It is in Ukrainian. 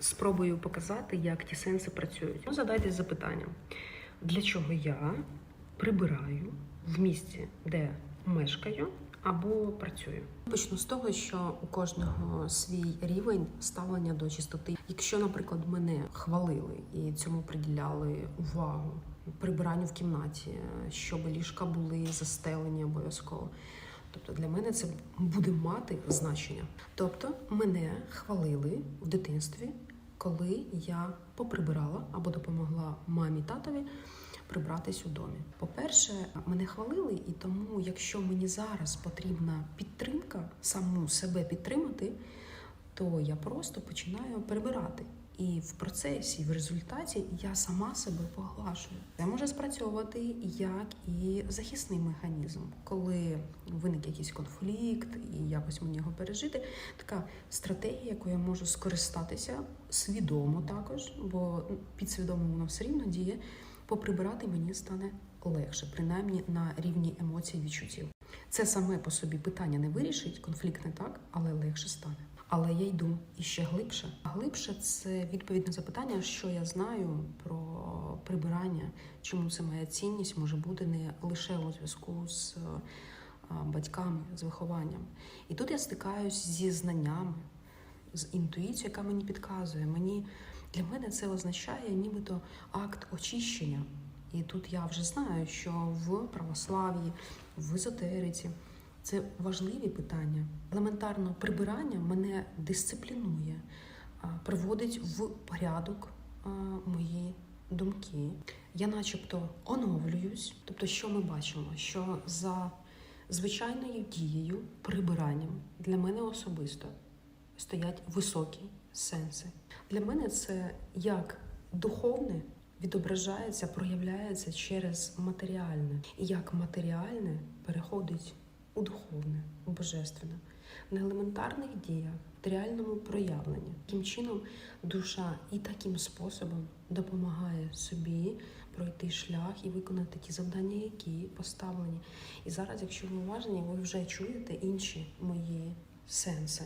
спробую показати, як ті сенси працюють. Ну, задайте запитання, для чого я прибираю в місці, де мешкаю або працюю. Почну з того, що у кожного свій рівень ставлення до чистоти. Якщо, наприклад, мене хвалили і цьому приділяли увагу прибиранню в кімнаті, щоб ліжка були застелені обов'язково. Тобто для мене це буде мати значення. Тобто мене хвалили в дитинстві, коли я поприбирала або допомогла мамі татові прибратись у домі. По-перше, мене хвалили, і тому, якщо мені зараз потрібна підтримка, саму себе підтримати, то я просто починаю прибирати. І в процесі, в результаті я сама себе поглажую. Це може спрацьовувати як і захисний механізм, коли виник якийсь конфлікт, і якось мені його пережити. Така стратегія, якою я можу скористатися свідомо також, бо підсвідомо воно все рівно діє. Поприбирати мені стане легше, принаймні на рівні емоцій і відчуттів. Це саме по собі питання не вирішить, конфлікт не так, але легше стане. Але я йду іще глибше. Глибше це відповідь на запитання, що я знаю про прибирання, чому це моя цінність може бути не лише у зв'язку з батьками, з вихованням. І тут я стикаюсь зі знаннями, з інтуїцією, яка мені підказує. Мені для мене це означає нібито акт очищення. І тут я вже знаю, що в православ'ї, в езотериці це важливі питання. Елементарно прибирання мене дисциплінує, приводить в порядок мої думки. Я начебто оновлююсь. Тобто, що ми бачимо? Що за звичайною дією, прибиранням для мене особисто стоять високі сенси. Для мене це як духовне відображається, проявляється через матеріальне, і як матеріальне переходить у духовне, у божественне, на елементарних діях, в реальному проявленні. Таким чином, душа і таким способом допомагає собі пройти шлях і виконати ті завдання, які поставлені. І зараз, якщо ви уважні, ви вже чуєте інші мої сенси.